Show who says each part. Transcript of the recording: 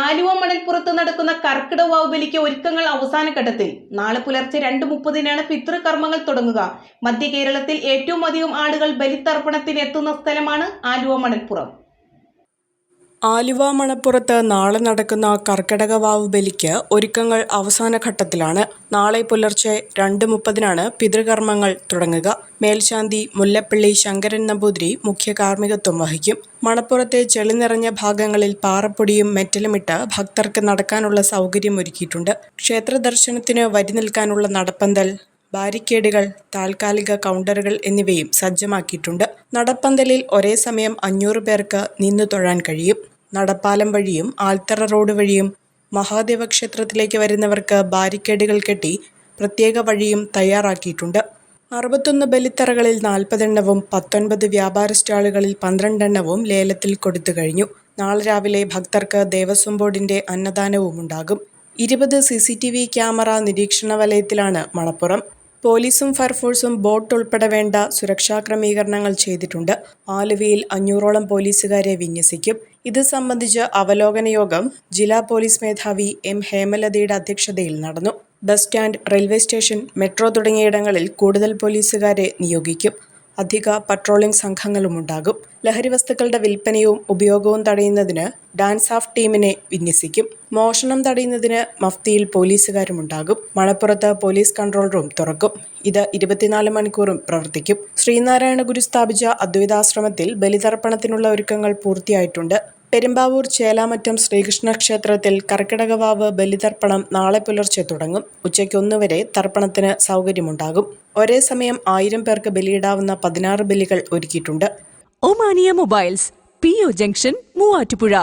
Speaker 1: ആലുവ മണൽപ്പുറത്ത് നടക്കുന്ന കർക്കിടക വാവ് ബലിക്ക് ഒരുക്കങ്ങൾ അവസാന ഘട്ടത്തിൽ. നാളെ പുലർച്ചെ രണ്ട് മുപ്പതിനാണ് പിതൃ കർമ്മങ്ങൾ തുടങ്ങുക. മധ്യ കേരളത്തിൽ ഏറ്റവും അധികം ആളുകൾ ബലിത്തർപ്പണത്തിന് എത്തുന്ന സ്ഥലമാണ് ആലുവ മണൽപ്പുറം.
Speaker 2: ആലുവ മണപ്പുറത്ത് നാളെ നടക്കുന്ന കർക്കിടക വാവ് ബലിക്ക് ഒരുക്കങ്ങൾ അവസാന ഘട്ടത്തിലാണ്. നാളെ പുലർച്ചെ രണ്ട് മുപ്പതിനാണ് പിതൃകർമ്മങ്ങൾ തുടങ്ങുക. മേൽശാന്തി മുല്ലപ്പള്ളി ശങ്കരൻ നമ്പൂതിരി മുഖ്യ കാർമ്മികത്വം വഹിക്കും. മണപ്പുറത്തെ ചെളി നിറഞ്ഞ ഭാഗങ്ങളിൽ പാറപ്പൊടിയും മെറ്റലുമിട്ട് ഭക്തർക്ക് നടക്കാനുള്ള സൗകര്യം ഒരുക്കിയിട്ടുണ്ട്. ക്ഷേത്ര ദർശനത്തിന് വരി നിൽക്കാനുള്ള നടപ്പന്തൽ ബാരിക്കേഡുകൾ താൽക്കാലിക കൗണ്ടറുകൾ എന്നിവയും സജ്ജമാക്കിയിട്ടുണ്ട്. നടപ്പന്തലിൽ ഒരേ സമയം അഞ്ഞൂറ് പേർക്ക് നിന്നു തൊഴാൻ കഴിയും. നടപ്പാലം വഴിയും ആൽത്തറ റോഡ് വഴിയും മഹാദേവ ക്ഷേത്രത്തിലേക്ക് വരുന്നവർക്ക് ബാരിക്കേഡുകൾ കെട്ടി പ്രത്യേക വഴിയും തയ്യാറാക്കിയിട്ടുണ്ട്. അറുപത്തൊന്ന് ബലിത്തറകളിൽ നാൽപ്പതെണ്ണവും പത്തൊൻപത് വ്യാപാര സ്റ്റാളുകളിൽ പന്ത്രണ്ടെണ്ണവും ലേലത്തിൽ കൊടുത്തു കഴിഞ്ഞു. നാളെ രാവിലെ ഭക്തർക്ക് ദേവസ്വം ബോർഡിന്റെ അന്നദാനവും ഉണ്ടാകും ഇരുപത് C C T V camera നിരീക്ഷണ വലയത്തിലാണ് മണപ്പുറം. പോലീസും ഫയർഫോഴ്സും ബോട്ട് ഉൾപ്പെടെ വേണ്ട സുരക്ഷാ ക്രമീകരണങ്ങൾ ചെയ്തിട്ടുണ്ട്. ആലുവയിൽ അഞ്ഞൂറോളം പോലീസുകാരെ വിന്യസിക്കും. ഇത് സംബന്ധിച്ച് അവലോകന യോഗം ജില്ലാ പോലീസ് മേധാവി എം ഹേമലതയുടെ അധ്യക്ഷതയിൽ നടന്നു. Bus stand railway station metro തുടങ്ങിയ ഇടങ്ങളിൽ കൂടുതൽ പോലീസുകാരെ നിയോഗിക്കും. അധിക പട്രോളിംഗ് സംഘങ്ങളുമുണ്ടാകും. ലഹരി വസ്തുക്കളുടെ വിൽപ്പനയും ഉപയോഗവും തടയുന്നതിന് ഡാൻസ് ഓഫ് ടീമിനെ വിന്യസിക്കും. മോഷണം തടയുന്നതിന് മഫ്തിയിൽ പോലീസുകാരുമുണ്ടാകും. മണപ്പുറത്ത് പോലീസ് കൺട്രോൾ റൂം തുറക്കും. ഇത് ഇരുപത്തിനാല് മണിക്കൂറും പ്രവർത്തിക്കും. ശ്രീനാരായണ ഗുരു സ്ഥാപിച്ച അദ്വൈതാശ്രമത്തിൽ ബലിതർപ്പണത്തിനുള്ള ഒരുക്കങ്ങൾ പൂർത്തിയായിട്ടുണ്ട്. പെരുമ്പാവൂർ ചേലാമറ്റം ശ്രീകൃഷ്ണ ക്ഷേത്രത്തിൽ കർക്കിടകവാവ് ബലിതർപ്പണം നാളെ പുലർച്ചെ തുടങ്ങും. ഉച്ചയ്ക്ക് ഒന്നുവരെ തർപ്പണത്തിന് സൗകര്യമുണ്ടാകും. ഒരേ സമയം ആയിരം പേർക്ക് ബലിയിടാവുന്ന പതിനാറ് ബലികൾ ഒരുക്കിയിട്ടുണ്ട്.
Speaker 3: Omania mobiles P O junction Muvattupuzha.